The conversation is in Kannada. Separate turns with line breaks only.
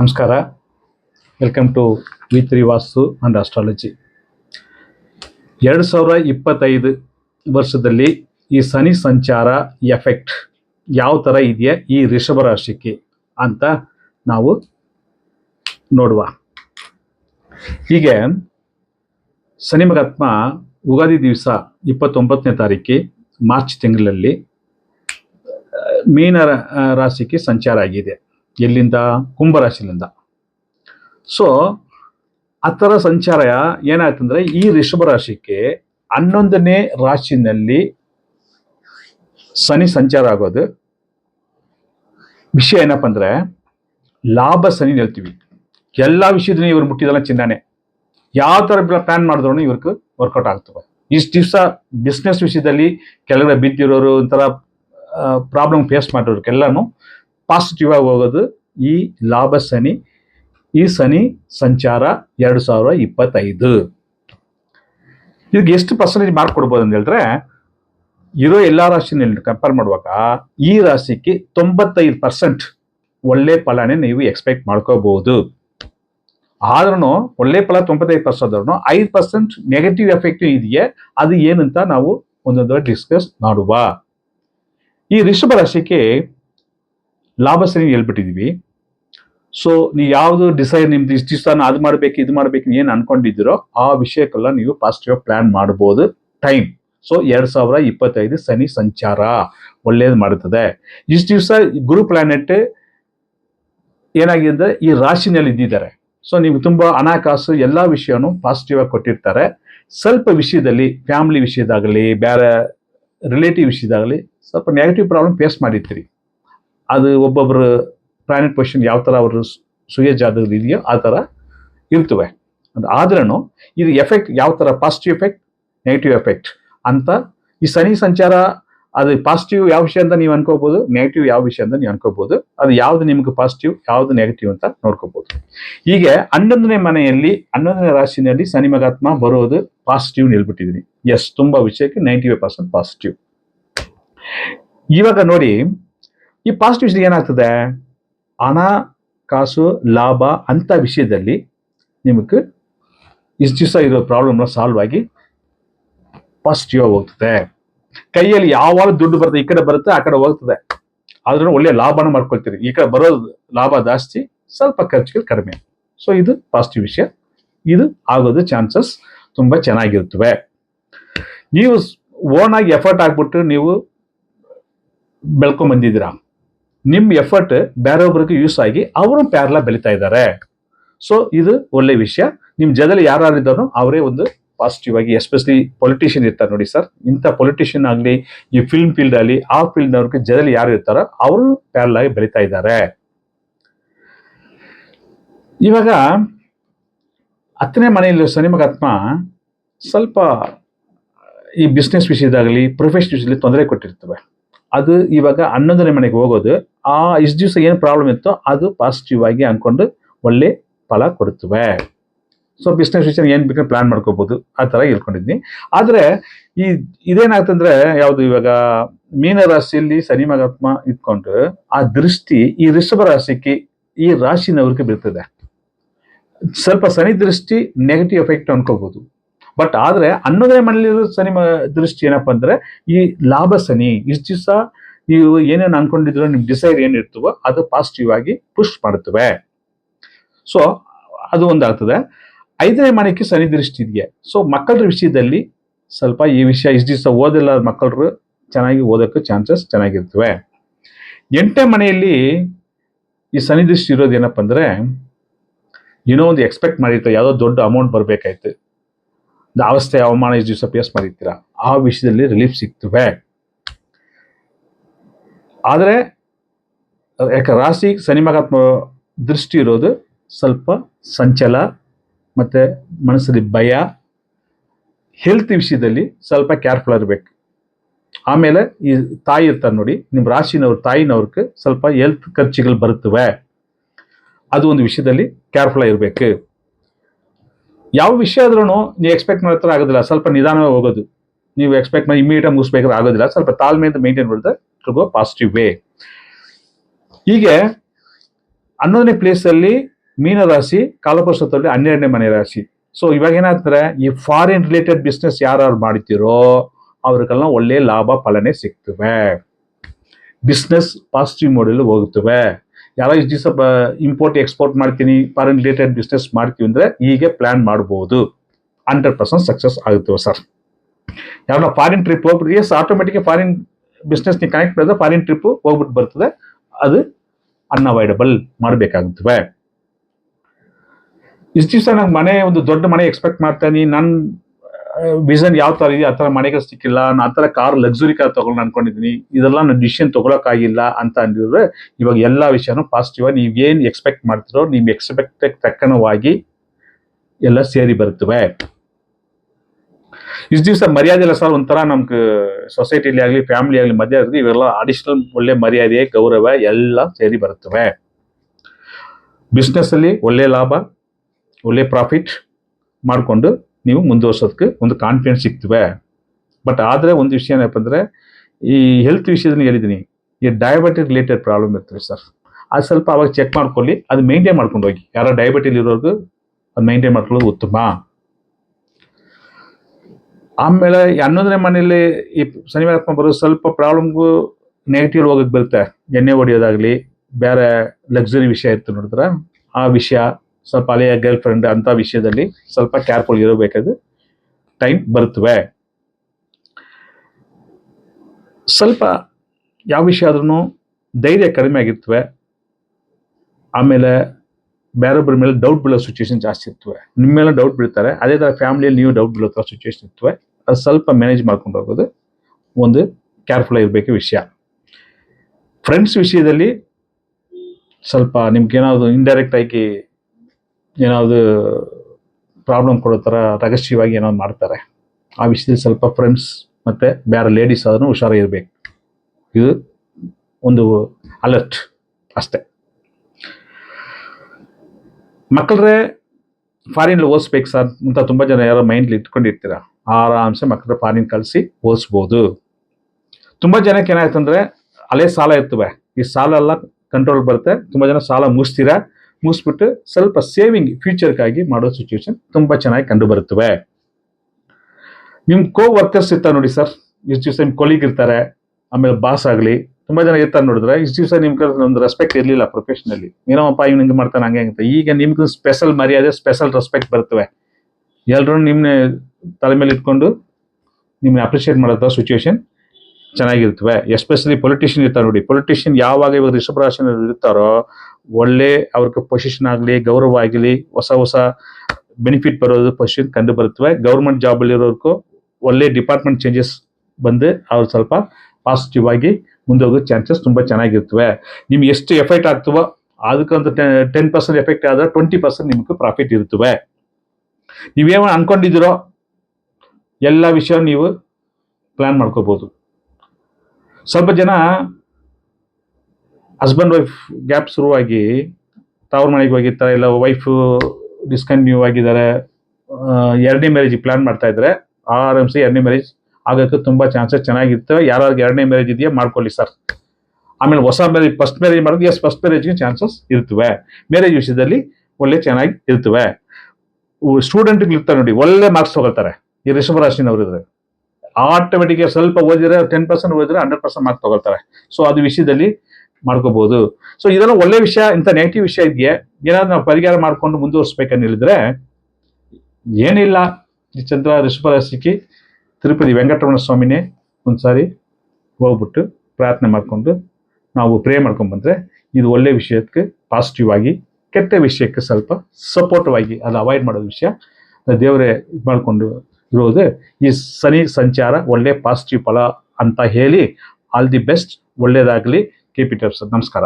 ನಮಸ್ಕಾರ. Welcome to V three vastu and astrology ಎರಡು ಸಾವಿರ ಇಪ್ಪತ್ತೈದು ವರ್ಷದಲ್ಲಿ ಈ ಶನಿ ಸಂಚಾರ ಎಫೆಕ್ಟ್ ಯಾವ ಥರ ಇದೆಯಾ ಈ ರಿಷಭ ರಾಶಿಗೆ ಅಂತ ನಾವು ನೋಡುವ. ಹೀಗೆ ಶನಿ ಮಹಾತ್ಮ ಉಗಾದಿ ದಿವಸ ಇಪ್ಪತ್ತೊಂಬತ್ತನೇ ತಾರೀಕು ಮಾರ್ಚ್ ತಿಂಗಳಲ್ಲಿ, ಮೀನ ರಾಶಿಗೆ ಸಂಚಾರ ಆಗಿದೆ. ಎಲ್ಲಿಂದ? ಕುಂಭರಾಶಿಲಿಂದ. ಸೊ ಆ ಥರ ಸಂಚಾರ ಏನಾಯ್ತಂದ್ರೆ, ಈ ರಿಷಭ ರಾಶಿಗೆ ಹನ್ನೊಂದನೇ ರಾಶಿನಲ್ಲಿ ಶನಿ ಸಂಚಾರ ಆಗೋದು. ವಿಷಯ ಏನಪ್ಪ ಅಂದ್ರೆ, ಲಾಭ ಶನಿ ಹೇಳ್ತೀವಿ ಎಲ್ಲ ವಿಷಯದಲ್ಲಿ ಇವ್ರು ಮುಟ್ಟಿದಲ್ಲ ಚಿನ್ನಾನೆ ಯಾವ ಥರ ಪ್ಲಾನ್ ಮಾಡಿದ್ರು ಇವ್ರಿಗೆ ವರ್ಕೌಟ್ ಆಗ್ತವೆ ಇಷ್ಟು ದಿವಸ ಬಿಸ್ನೆಸ್ ವಿಷಯದಲ್ಲಿ ಕೆಲವರ ಬಿದ್ದಿರೋರು ಒಂಥರ ಪ್ರಾಬ್ಲಮ್ ಫೇಸ್ ಮಾಡಿರೋರ್ಗೆಲ್ಲನೂ ಪಾಸಿಟಿವ್ ಆಗಿ ಹೋಗೋದು ಈ ಲಾಭ ಶನಿ, ಈ ಶನಿ ಸಂಚಾರ ಎರಡು ಸಾವಿರ ಇಪ್ಪತ್ತೈದು. ಇದಕ್ಕೆ ಎಷ್ಟು ಪರ್ಸೆಂಟೇಜ್ ಮಾರ್ಕ್ ಕೊಡ್ಬೋದು ಅಂತ ಹೇಳಿದ್ರೆ, ಇರೋ ಎಲ್ಲ ರಾಶಿನಲ್ಲಿ ಕಂಪೇರ್ ಮಾಡುವಾಗ ಈ ರಾಶಿಗೆ ತೊಂಬತ್ತೈದು ಪರ್ಸೆಂಟ್ ಒಳ್ಳೆ ಫಲನೇ ನೀವು ಎಕ್ಸ್ಪೆಕ್ಟ್ ಮಾಡ್ಕೋಬಹುದು ಆದ್ರೂ ಒಳ್ಳೆ ಫಲ ತೊಂಬತ್ತೈದು ಪರ್ಸೆಂಟ್ ಆದ್ರೂ ಐದು ಪರ್ಸೆಂಟ್ ನೆಗೆಟಿವ್ ಎಫೆಕ್ಟ್ ಇದೆಯೇ, ಅದು ಏನಂತ ನಾವು ಒಂದೊಂದು ಡಿಸ್ಕಸ್ ಮಾಡುವ. ಈ ಋಷಭ ರಾಶಿಗೆ ಲಾಭ ಸರಿ ಹೇಳ್ಬಿಟ್ಟಿದೀವಿ. ಸೊ ನೀವು ಯಾವುದು ಡಿಸೈಡ್ ನಿಮ್ದು ಇಷ್ಟು ದಿವಸ ಅದು ಮಾಡ್ಬೇಕು, ಇದು ಮಾಡ್ಬೇಕು ಏನು ಅನ್ಕೊಂಡಿದ್ದೀರೋ ಆ ವಿಷಯಕ್ಕೆಲ್ಲ ನೀವು ಪಾಸಿಟಿವ್ ಪ್ಲಾನ್ ಮಾಡ್ಬೋದು. ಟೈಮ್ ಸೊ ಎರಡ್ ಸಾವಿರ ಇಪ್ಪತ್ತೈದು ಶನಿ ಸಂಚಾರ. ಒಳ್ಳೇದು ಮಾಡುತ್ತದೆ. ಇಷ್ಟು ದಿವಸ ಗುರು ಪ್ಲಾನೆಟ್ ಏನಾಗಿದೆ ಈ ರಾಶಿನಲ್ಲಿ ಇದ್ದಿದ್ದಾರೆ. ಸೊ ನೀವು ತುಂಬಾ ಹಣಕಾಸು ಎಲ್ಲಾ ವಿಷಯನೂ ಪಾಸಿಟಿವ್ ಆಗಿ ಕೊಟ್ಟಿರ್ತಾರೆ. ಸ್ವಲ್ಪ ವಿಷಯದಲ್ಲಿ ಫ್ಯಾಮಿಲಿ ವಿಷಯದಾಗಲಿ, ಬೇರೆ ರಿಲೇಟಿವ್ ವಿಷಯದಾಗಲಿ, ಸ್ವಲ್ಪ ನೆಗೆಟಿವ್ ಪ್ರಾಬ್ಲಮ್ ಫೇಸ್ ಮಾಡಿರ್ತೀರಿ. ಅದು ಒಬ್ಬೊಬ್ಬರು ಪ್ಲಾನೆಟ್ ಪೊಸಿಷನ್ ಯಾವ ಥರ ಅವರು ಸುಯ ಜಾತಕದಲ್ಲಿ ಇದೆಯೋ ಆ ಥರ ಇರ್ತವೆ. ಅದು ಆದ್ರೂ ಇದು ಎಫೆಕ್ಟ್ ಯಾವ ಥರ ಪಾಸಿಟಿವ್ ಎಫೆಕ್ಟ್ ನೆಗೆಟಿವ್ ಎಫೆಕ್ಟ್ ಅಂತ ಈ ಸನಿ ಸಂಚಾರ ಅದು ಪಾಸಿಟಿವ್ ಯಾವ ವಿಷಯ ಅಂತ ನೀವು ಅನ್ಕೋಬಹುದು ನೆಗೆಟಿವ್ ಯಾವ ವಿಷಯ ಅಂತ ನೀವು ಅನ್ಕೋಬಹುದು ಅದು ಯಾವ್ದು ನಿಮ್ಗೆ ಪಾಸಿಟಿವ್ ಯಾವ್ದು ನೆಗೆಟಿವ್ ಅಂತ ನೋಡ್ಕೋಬಹುದು ಹೀಗೆ ಹನ್ನೊಂದನೇ ಮನೆಯಲ್ಲಿ, ಹನ್ನೊಂದನೇ ರಾಶಿನಲ್ಲಿ ಶನಿ ಮಗಾತ್ಮ ಬರೋದು ಪಾಸಿಟಿವ್ ನಿಲ್ಬಿಟ್ಟಿದ್ದೀನಿ ಎಸ್ ತುಂಬಾ ವಿಷಯಕ್ಕೆ ನೈಂಟಿ ಫೈವ್ ಪರ್ಸೆಂಟ್ ಪಾಸಿಟಿವ್ ಇವಾಗ ನೋಡಿ ಈ ಪಾಸಿಟಿವ್ ವಿಷಯ ಏನಾಗ್ತದೆ? ಹಣ ಕಾಸು, ಲಾಭ ಅಂತ ವಿಷಯದಲ್ಲಿ ನಿಮಗೆ ಇಷ್ಟು ದಿವಸ ಇರೋ ಪ್ರಾಬ್ಲಮ್ನ ಸಾಲ್ವ್ ಆಗಿ ಪಾಸಿಟಿವ್ ಹೋಗ್ತದೆ. ಕೈಯಲ್ಲಿ ಯಾವಾಗ ದುಡ್ಡು ಬರುತ್ತೆ, ಈ ಕಡೆ ಬರುತ್ತೆ, ಆ ಕಡೆ ಹೋಗ್ತದೆ. ಆದ್ರೂ ಒಳ್ಳೆ ಲಾಭನ ಮಾಡ್ಕೊಳ್ತೀರಿ. ಈ ಕಡೆ ಬರೋದು ಲಾಭ ಜಾಸ್ತಿ, ಸ್ವಲ್ಪ ಖರ್ಚುಗಳು ಕಡಿಮೆ. ಸೊ ಇದು ಪಾಸಿಟಿವ್ ವಿಷಯ. ಇದು ಆಗೋದು ಚಾನ್ಸಸ್ ತುಂಬಾ ಚೆನ್ನಾಗಿರ್ತವೆ ನೀವು ಓನ್ ಆಗಿ ಎಫರ್ಟ್ ಆಗ್ಬಿಟ್ಟು ನೀವು ಬೆಳ್ಕೊಂಡ್ ಬಂದಿದ್ದೀರಾ ನಿಮ್ ಎಫರ್ಟ್ ಬೇರೆಯೊಬ್ಬರಿಗೂ ಯೂಸ್ ಆಗಿ ಅವರು ಪ್ಯಾರ್ಲ ಬೆಳೀತಾ ಇದ್ದಾರೆ. ಸೊ ಇದು ಒಳ್ಳೆ ವಿಷಯ. ನಿಮ್ಮ ಜೊತೆಲಿ ಯಾರು ಇದ್ದಾರೋ ಅವರೇ ಒಂದು ಪಾಸಿಟಿವ್ ಆಗಿ ಎಸ್ಪೆಷಲಿ ಪೊಲಿಟಿಷಿಯನ್ ಇರ್ತಾರೆ ನೋಡಿ ಸರ್ ಇಂಥ ಪೊಲಿಟಿಷಿಯನ್ ಆಗಲಿ, ಈ ಫಿಲ್ಮ್ ಫೀಲ್ಡ್ ಆಗಲಿ ಆ ಫೀಲ್ಡ್ ಅವ್ರಿಗೆ ಜೊತೆಲಿ ಯಾರು ಇರ್ತಾರೋ ಅವರು ಪ್ಯಾರಲ್ ಆಗಿ ಬೆಳಿತಾ ಇದ್ದಾರೆ. ಇವಾಗ ಹತ್ತನೇ ಮನೆಯಲ್ಲಿ ಸನಿಮಗಾತ್ಮ ಸ್ವಲ್ಪ ಈ ಬಿಸ್ನೆಸ್ ವಿಷಯದಾಗಲಿ ಪ್ರೊಫೆಷನ್ ವಿಷಯದಲ್ಲಿ ತೊಂದರೆ ಕೊಟ್ಟಿರ್ತವೆ. ಅದು ಇವಾಗ ಹನ್ನೊಂದನೇ ಮನೆಗೆ ಹೋಗೋದು. ಆ ಇಷ್ಟು ದಿವಸ ಏನು ಪ್ರಾಬ್ಲಮ್ ಇತ್ತೋ ಅದು ಪಾಸಿಟಿವ್ ಆಗಿ ಅಂದ್ಕೊಂಡು ಒಳ್ಳೆ ಫಲ ಕೊಡುತ್ತವೆ. ಸೊ ಬಿಸ್ನೆಸ್ ವಿಷಯ ಏನು ಬೇಕು ಪ್ಲಾನ್ ಮಾಡ್ಕೋಬೋದು. ಆ ಥರ ಹೇಳ್ಕೊಂಡಿದ್ನಿ. ಆದರೆ ಈ ಇದೇನಾಗ್ತಂದ್ರೆ ಯಾವುದು ಇವಾಗ ಮೀನ ರಾಶಿಯಲ್ಲಿ ಶನಿ ಮಹಾತ್ಮ ಇಟ್ಕೊಂಡು ಆ ದೃಷ್ಟಿ ಈ ಋಷಭ ರಾಶಿಗೆ ಈ ರಾಶಿನವ್ರಿಗೆ ಬೀಳ್ತದೆ. ಸ್ವಲ್ಪ ಸನಿ ದೃಷ್ಟಿ ನೆಗೆಟಿವ್ ಎಫೆಕ್ಟ್ ಅನ್ಕೋಬಹುದು ಬಟ್ ಆದ್ರೆ ಹನ್ನೊಂದನೇ ಮನೆಯಲ್ಲಿರೋ ಸನಿ ದೃಷ್ಟಿ ಏನಪ್ಪ ಅಂದರೆ ಈ ಲಾಭ ಸನಿ ಇಷ್ಟು ದಿವಸ ನೀವು ಏನೇನು ಅನ್ಕೊಂಡಿದ್ರು ನಿಮ್ ಡಿಸೈರ್ ಏನಿರ್ತವೋ ಅದು ಪಾಸಿಟಿವ್ ಆಗಿ ಪುಷ್ ಮಾಡುತ್ತವೆ. ಸೊ ಅದು ಒಂದಾಗ್ತದೆ. ಐದನೇ ಮನೆಗೆ ಸನಿ ದೃಷ್ಟಿ ಇದೆಯಾ? ಸೊ ಮಕ್ಕಳ ವಿಷಯದಲ್ಲಿ ಸ್ವಲ್ಪ ಈ ವಿಷಯ ಇಷ್ಟು ದಿವಸ ಓದಿಲ್ಲ ಮಕ್ಕಳು ಚೆನ್ನಾಗಿ ಓದೋಕ್ಕೆ ಚಾನ್ಸಸ್ ಚೆನ್ನಾಗಿರ್ತವೆ. ಎಂಟನೇ ಮನೆಯಲ್ಲಿ ಈ ಸನಿ ದೃಷ್ಟಿ ಇರೋದು ಏನಪ್ಪ ಅಂದರೆ ಏನೋ ಒಂದು ಎಕ್ಸ್ಪೆಕ್ಟ್ ಮಾಡಿರ್ತಾರೆ ಯಾವುದೋ ದೊಡ್ಡ ಅಮೌಂಟ್ ಬರಬೇಕಾಯ್ತು. ಅವಸ್ಥೆ ಅವಮಾನ ಈ ದಿವಸ ಫೇಸ್ ಮಾಡಿರ್ತೀರಾ ಆ ವಿಷಯದಲ್ಲಿ ರಿಲೀಫ್ ಸಿಗ್ತವೆ. ಆದರೆ, ಯಾಕೆ ರಾಶಿ ಶನಿ ಮಹಾತ್ಮ ದೃಷ್ಟಿ ಇರೋದು ಸ್ವಲ್ಪ ಸಂಚಲ ಮತ್ತು ಮನಸ್ಸಲ್ಲಿ ಭಯ. ಹೆಲ್ತ್ ವಿಷಯದಲ್ಲಿ ಸ್ವಲ್ಪ ಕೇರ್ಫುಲ್ ಇರಬೇಕು. ಆಮೇಲೆ ಈ ತಾಯಿ ಇರ್ತಾರೆ ನೋಡಿ, ನಿಮ್ಮ ರಾಶಿನವ್ರ, ತಾಯಿನವ್ರಿಗೆ ಸ್ವಲ್ಪ ಹೆಲ್ತ್ ಖರ್ಚುಗಳು ಬರುತ್ತವೆ. ಅದು ಒಂದು ವಿಷಯದಲ್ಲಿ ಕೇರ್ಫುಲ್ ಆಗಿರ್ಬೇಕು ಯಾವ ವಿಷಯ ಆದ್ರೂ ನೀವು ಎಕ್ಸ್ಪೆಕ್ಟ್ ಮಾಡೋ ಆಗೋದಿಲ್ಲ. ಸ್ವಲ್ಪ ನಿಧಾನವಾಗಿ ಹೋಗೋದು. ನೀವು ಎಕ್ಸ್ಪೆಕ್ಟ್ ಮಾಡಿ ಇಮಿಡಿಯೇಟ್ ಮುಗಿಸ್ಬೇಕಾದ್ರೆ ಆಗೋದಿಲ್ಲ. ಸ್ವಲ್ಪ ತಾಳ್ಮೆಯಿಂದ ಮೇಂಟೈನ್ ಮಾಡಿದ್ರೆ ಗೋ ಪಾಸಿಟಿವ್ ವೇ ಹೀಗೆ ಹನ್ನೊಂದನೇ ಪ್ಲೇಸಲ್ಲಿ ಮೀನರಾಶಿ ಕಾಲಪುರುಷತ್ವದಲ್ಲಿ ಹನ್ನೆರಡನೇ ಮನೆ ರಾಶಿ. ಸೊ ಇವಾಗ ಏನಾಗ್ತಾರೆ ಈ ಫಾರಿನ್ ರಿಲೇಟೆಡ್ ಬಿಸ್ನೆಸ್ ಯಾರು ಮಾಡ್ತಿರೋ ಅವ್ರಿಗೆಲ್ಲ ಒಳ್ಳೆ ಲಾಭ, ಫಲನೆ ಸಿಗ್ತವೆ. ಬಿಸ್ನೆಸ್ ಪಾಸಿಟಿವ್ ಮೋಡಲ್ಲಿ ಹೋಗ್ತವೆ. ಯಾರೋ ಇಷ್ಟು ದಿವಸ ಇಂಪೋರ್ಟ್ ಎಕ್ಸ್ಪೋರ್ಟ್ ಮಾಡ್ತೀನಿ ಫಾರಿನ್ ರಿಲೇಟೆಡ್ ಬಿಸ್ನೆಸ್ ಮಾಡ್ತೀವಿ ಅಂದ್ರೆ ಹೀಗೆ ಪ್ಲಾನ್ ಮಾಡ್ಬೋದು. ಹಂಡ್ರೆಡ್ ಪರ್ಸೆಂಟ್ ಸಕ್ಸಸ್ ಆಗುತ್ತೆ ಸರ್. ಯಾವ ಫಾರಿನ್ ಟ್ರಿಪ್ ಹೋಗ್ಬಿಟ್ಟು ಎಸ್ ಆಟೋಮೆಟಿಕ್ ಫಾರಿನ್ ಬಿಸ್ನೆಸ್ ನೀವು ಕನೆಕ್ಟ್ ಮಾಡಿದ್ರೆ ಫಾರಿನ್ ಟ್ರಿಪ್ ಹೋಗ್ಬಿಟ್ಟು ಬರ್ತದೆ. ಅದು ಅನ್ಅವಾಯ್ಡಬಲ್ ಮಾಡಬೇಕಾಗುತ್ತವೆ. ಇಷ್ಟು ದಿವಸ ನಂಗೆ ಮನೆ, ಒಂದು ದೊಡ್ಡ ಮನೆ ಎಕ್ಸ್ಪೆಕ್ಟ್ ಮಾಡ್ತಾನೆ ನನ್ನ ವಿಷನ್ ಯಾವ ತರ ಇದೆ ಆ ಥರ ಮನೆಗೆ ಸಿಕ್ಕಿಲ್ಲ ನಾನು ಆ ಥರ ಕಾರ್ ಲಕ್ಸುರಿ ಕಾರ್ ತಗೊಳ್ಳೋಣ ಅನ್ಕೊಂಡಿದ್ದೀನಿ ಇದೆಲ್ಲ ನಾನು ಡಿಸಿಷನ್ ತಗೊಳಕ್ಕಾಗಿಲ್ಲ ಅಂತ ಅಂದಿದ್ರೆ ಇವಾಗ ಎಲ್ಲ ವಿಷಯನೂ ಪಾಸಿಟಿವ್ ನೀವು ಏನು ಎಕ್ಸ್ಪೆಕ್ಟ್ ಮಾಡ್ತಿರೋ ನೀವು ಎಕ್ಸ್ಪೆಕ್ಟ್ ತಕ್ಕನವಾಗಿ ಎಲ್ಲ ಸೇರಿ ಬರುತ್ತವೆ. ಇಷ್ಟು ದಿವಸ ಮರ್ಯಾದೆ ಇಲ್ಲ ಸರ್, ಒಂಥರ ನಮ್ಗೆ ಸೊಸೈಟಿಲಿ ಆಗಲಿ ಫ್ಯಾಮಿಲಿ ಆಗಲಿ ಮಧ್ಯ ಆಗಲಿ ಇವೆಲ್ಲ ಅಡಿಷನಲ್ ಒಳ್ಳೆ ಮರ್ಯಾದೆ, ಗೌರವ ಎಲ್ಲ ಸೇರಿ ಬರುತ್ತವೆ. ಬಿಸ್ನೆಸ್ ಅಲ್ಲಿ ಒಳ್ಳೆ ಲಾಭ, ಒಳ್ಳೆ ಪ್ರಾಫಿಟ್ ಮಾಡಿಕೊಂಡು ನೀವು ಮುಂದುವರ್ಸೋದಕ್ಕೆ ಒಂದು ಕಾನ್ಫಿಡೆನ್ಸ್ ಸಿಗ್ತವೆ. ಬಟ್ ಆದರೆ ಒಂದು ವಿಷಯ ಏನಪ್ಪ ಅಂದರೆ, ಈ ಹೆಲ್ತ್ ವಿಷಯದಲ್ಲಿ ಹೇಳಿದ್ದೀನಿ ಈ ಡಯಾಬಿಟಿಕ್ ರಿಲೇಟೆಡ್ ಪ್ರಾಬ್ಲಮ್ ಇರ್ತದೆ ಸರ್ ಅದು ಸ್ವಲ್ಪ ಅವಾಗ ಚೆಕ್ ಮಾಡ್ಕೊಳ್ಳಿ, ಅದು ಮೇಂಟೈನ್ ಮಾಡ್ಕೊಂಡು ಹೋಗಿ. ಯಾರೋ ಡಯಾಬಿಟಿಲ್ ಇರೋರ್ಗು ಅದು ಮೇಂಟೈನ್ ಮಾಡ್ಕೊಳ್ಳೋದು ಉತ್ತಮ. ಆಮೇಲೆ ಹನ್ನೊಂದನೇ ಮನೆಯಲ್ಲಿ ಈ ಶನಿವಾರ ಬರೋದು ಸ್ವಲ್ಪ ಪ್ರಾಬ್ಲಮ್ಗೂ ನೆಗೆಟಿವ್ ಹೋಗಕ್ಕೆ ಬರುತ್ತೆ ಎಣ್ಣೆ ಹೊಡೆಯೋದಾಗಲಿ, ಬೇರೆ ಲಕ್ಸುರಿ ವಿಷಯ ಇತ್ತು ನೋಡಿದ್ರೆ, ಆ ವಿಷಯ ಸ್ವಲ್ಪ ಹಳೆಯ ಗರ್ಲ್ ಫ್ರೆಂಡ್ ಅಂತ ವಿಷಯದಲ್ಲಿ ಸ್ವಲ್ಪ ಕೇರ್ಫುಲ್ ಇರಬೇಕಾದ ಟೈಮ್ ಬರುತ್ತವೆ ಸ್ವಲ್ಪ ಯಾವ ವಿಷಯ ಆದ್ರೂ ಧೈರ್ಯ ಕಡಿಮೆ ಆಗಿರ್ತವೆ. ಆಮೇಲೆ ಬೇರೊಬ್ಬರ ಮೇಲೆ ಡೌಟ್ ಬೀಳೋ ಸಿಚುವೇಶನ್ ಜಾಸ್ತಿ ಇರ್ತವೆ. ನಿಮ್ಮ ಮೇಲೆ ಡೌಟ್ ಬೀಳ್ತಾರೆ. ಅದೇ ಥರ ಫ್ಯಾಮಿಲಿಯಲ್ಲಿ ನೀವು ಡೌಟ್ ಬೀಳೋ ಥರ ಸಿಚುವೇಶನ್ ಇರ್ತವೆ. ಅದು ಸ್ವಲ್ಪ ಮ್ಯಾನೇಜ್ ಮಾಡ್ಕೊಂಡು ಹೋಗೋದು ಒಂದು ಕೇರ್ಫುಲ್ ಆಗಿರಬೇಕು ವಿಷಯ. ಫ್ರೆಂಡ್ಸ್ ವಿಷಯದಲ್ಲಿ ಸ್ವಲ್ಪ ನಿಮ್ಗೆ ಏನಾದರೂ ಇಂಡೈರೆಕ್ಟ್ ಆಗಿ ಏನಾದ್ರು ಪ್ರಾಬ್ಲಮ್ ಕೊಡೋ ಥರ ರಹಸ್ಯವಾಗಿ ಏನಾದ್ರು ಮಾಡ್ತಾರೆ. ಆ ವಿಷಯದಲ್ಲಿ ಸ್ವಲ್ಪ ಫ್ರೆಂಡ್ಸ್ ಮತ್ತೆ ಬೇರೆ ಲೇಡೀಸ್ ಆದ್ರೂ ಹುಷಾರಾಗಿರ್ಬೇಕು ಇದು ಒಂದು ಅಲರ್ಟ್ ಅಷ್ಟೇ. ಮಕ್ಕಳೇ ಫಾರಿನ್ ಓದಿಸ್ಬೇಕು ಸರ್ ಅಂತ ತುಂಬ ಜನ ಯಾರೋ ಮೈಂಡ್ಲಿ ಇಟ್ಕೊಂಡಿರ್ತೀರ? ಆರಾಮ್ಸೆ ಮಕ್ಕಳ ಫಾರಿನ್ ಕಳಿಸಿ ಓದಿಸ್ಬೋದು. ತುಂಬ ಜನಕ್ಕೆ ಏನಾಯ್ತಂದ್ರೆ ಅಲೆ ಸಾಲ ಇರ್ತವೆ. ಈ ಸಾಲ ಎಲ್ಲ ಕಂಟ್ರೋಲ್ ಬರುತ್ತೆ. ತುಂಬ ಜನ ಸಾಲ ಮುಗಿಸ್ತೀರಾ ಮುಗಿಸ್ಬಿಟ್ಟು ಸ್ವಲ್ಪ ಸೇವಿಂಗ್ ಫ್ಯೂಚರ್ಗಾಗಿ ಮಾಡೋ ಸಿಚುವೇಶನ್ ತುಂಬ ಚೆನ್ನಾಗಿ ಕಂಡು ಬರುತ್ತವೆ. ನಿಮ್ ಕೋ ವರ್ಕರ್ಸ್ ಇರ್ತಾರೆ ನೋಡಿ ಸರ್ ಇಷ್ಟು ದಿವಸ ನಿಮ್ ಕೊಲೀಗ್ ಇರ್ತಾರೆ, ಆಮೇಲೆ ಬಾಸ್ ಆಗಲಿ, ತುಂಬಾ ಜನ ಇರ್ತಾರೆ ನೋಡಿದ್ರೆ, ಇಷ್ಟು ದಿವಸ ನಿಮ್ಗೆ ಒಂದು ರೆಸ್ಪೆಕ್ಟ್ ಇರಲಿಲ್ಲ ಪ್ರೊಫೆಷನಲ್ಲಿ ಏನೋಪ್ಪ ಇವ್ ಹಿಂಗೆ ಮಾಡ್ತಾನೆ, ಹಂಗೆ ಅಂತ. ಈಗ ನಿಮ್ಗೆ ಸ್ಪೆಷಲ್ ಮರ್ಯಾದೆ ಸ್ಪೆಷಲ್ ರೆಸ್ಪೆಕ್ಟ್ ಬರ್ತವೆ. ಎಲ್ಲರೂ ನಿಮ್ಮನ್ನೇ ತಲೆ ಮೇಲೆ ಇಟ್ಕೊಂಡು ನಿಮ್ಮನ್ನ ಅಪ್ರಿಷಿಯೇಟ್ ಮಾಡೋ ಸಿಚುವೇಶನ್ ಚೆನ್ನಾಗಿರ್ತವೆ. ಎಸ್ಪೆಷಲಿ ಪೊಲಿಟಿಷಿಯನ್ ಇರ್ತಾರೆ ನೋಡಿ. ಪೊಲಿಟಿಷಿಯನ್ ಯಾವಾಗ ಇವಾಗ ರಿಷಭ ರಾಶಿನಲ್ಲಿ ಇರ್ತಾರೋ ಒಳ್ಳೆ ಅವ್ರಿಗೆ ಪೊಸಿಷನ್ ಆಗಲಿ, ಗೌರವ ಆಗಲಿ, ಹೊಸ ಹೊಸ ಬೆನಿಫಿಟ್ ಬರೋದು ಪೊಸಿಷನ್ ಕಂಡು ಬರುತ್ತವೆ. ಗೌರ್ಮೆಂಟ್ ಜಾಬಲ್ಲಿ ಇರೋರ್ಗೂ ಒಳ್ಳೆ ಡಿಪಾರ್ಟ್ಮೆಂಟ್ ಚೇಂಜಸ್ ಬಂದು ಅವ್ರು ಸ್ವಲ್ಪ ಪಾಸಿಟಿವ್ ಆಗಿ ಮುಂದೆ ಹೋಗೋ ಚಾನ್ಸಸ್ ತುಂಬ ಚೆನ್ನಾಗಿರ್ತವೆ. ನಿಮ್ಗೆ ಎಷ್ಟು ಎಫೆಕ್ಟ್ ಆಗ್ತವೋ ಅದಕ್ಕೊಂದು ಟೆನ್ ಪರ್ಸೆಂಟ್ ಎಫೆಕ್ಟ್ ಆದ್ರೆ ಟ್ವೆಂಟಿ ಪರ್ಸೆಂಟ್ ನಿಮಗೆ ಪ್ರಾಫಿಟ್ ಇರ್ತವೆ. ನೀವೇನೋ ಅನ್ಕೊಂಡಿದ್ದೀರೋ ಎಲ್ಲ ವಿಷಯ ನೀವು ಪ್ಲಾನ್ ಮಾಡ್ಕೋಬಹುದು ಸ್ವಲ್ಪ ಜನ ಹಸ್ಬೆಂಡ್ ವೈಫ್ ಗ್ಯಾಪ್ ಶುರುವಾಗಿ ತವ್ರ ಮನೆಗೆ ಹೋಗಿರ್ತಾರೆ, ಇಲ್ಲ ವೈಫ್ ಡಿಸ್ಕಂಟಿನ್ಯೂ ಆಗಿದ್ದಾರೆ ಎರಡನೇ ಮ್ಯಾರೇಜ್ ಪ್ಲಾನ್ ಮಾಡ್ತಾ ಇದ್ರೆ ಸಿ ಎರಡನೇ ಮ್ಯಾರೇಜ್ ಆಗೋಕ್ಕೆ ತುಂಬ ಚಾನ್ಸಸ್ ಚೆನ್ನಾಗಿರ್ತವೆ. ಯಾರ್ಯಾರಿಗೆ ಎರಡನೇ ಮ್ಯಾರೇಜ್ ಇದೆಯಾ ಮಾಡ್ಕೊಳ್ಳಿ ಸರ್ ಆಮೇಲೆ ಹೊಸ ಮ್ಯಾರೇಜ್ ಫಸ್ಟ್ ಮ್ಯಾರೇಜ್ ಮಾಡಿದ್ರೆ ಎಸ್ ಫಸ್ಟ್ ಮ್ಯಾರೇಜ್ಗೆ ಚಾನ್ಸಸ್ ಇರ್ತವೆ. ಮ್ಯಾರೇಜ್ ವಿಷಯದಲ್ಲಿ ಒಳ್ಳೆ ಚೆನ್ನಾಗಿ ಇರ್ತವೆ. ಸ್ಟೂಡೆಂಟ್ಗೆ ಇರ್ತಾರೆ ನೋಡಿ, ಒಳ್ಳೆ ಮಾರ್ಕ್ಸ್ ತಗೊಳ್ತಾರೆ. ಈ ರಿಷಭ ರಾಶಿನವರು ಇದ್ರೆ. ಆಟೋಮೆಟಿಕ್ ಸ್ವಲ್ಪ ಓದಿದ್ರೆ ಟೆನ್ ಪರ್ಸೆಂಟ್ ಓದಿದ್ರೆ ಹಂಡ್ರೆಡ್ ಪರ್ಸೆಂಟ್ ಮಾರ್ಕ್ಸ್ ತಗೊಳ್ತಾರೆ. ಸೊ ಅದು ವಿಷಯದಲ್ಲಿ ಮಾಡ್ಕೋಬಹುದು ಸೊ ಇದೆಲ್ಲ ಒಳ್ಳೆ ವಿಷಯ, ಇಂಥ ನೆಗೆಟಿವ್ ವಿಷಯ ಇದೆಯೇ, ಏನಾದ್ರು ನಾವು ಪರಿಹಾರ ಮಾಡ್ಕೊಂಡು ಮುಂದುವರಿಸ್ಬೇಕಂತ ಹೇಳಿದ್ರೆ, ಏನಿಲ್ಲ. ಈ ಚಂದ್ರ ಋಷಭ ರಾಶಿಗೆ ತಿರುಪತಿ ವೆಂಕಟರಮಣ ಸ್ವಾಮಿನೇ ಒಂದ್ಸಾರಿ ಹೋಗ್ಬಿಟ್ಟು ಪ್ರಾರ್ಥನೆ ಮಾಡಿಕೊಂಡು ನಾವು ಪ್ರೇ ಮಾಡ್ಕೊಂಡು ಬಂದ್ರೆ ಇದು ಒಳ್ಳೆ ವಿಷಯಕ್ಕೆ ಪಾಸಿಟಿವ್ ಆಗಿ, ಕೆಟ್ಟ ವಿಷಯಕ್ಕೆ ಸ್ವಲ್ಪ ಸಪೋರ್ಟಿವ್ ಆಗಿ, ಅದು ಅವಾಯ್ಡ್ ಮಾಡೋದು ವಿಷಯ. ದೇವರೇ ಇದು ಮಾಡಿಕೊಂಡು ಇರೋದು. ಈ ಸನಿ ಸಂಚಾರ ಒಳ್ಳೆ ಪಾಸಿಟಿವ್ ಫಲ ಅಂತ ಹೇಳಿ ಆಲ್ ದಿ ಬೆಸ್ಟ್ ಒಳ್ಳೇದಾಗಲಿ. ಕೀಪ್ ಇಟ್ ಅಪ್ ಸರ್ ನಮಸ್ಕಾರ.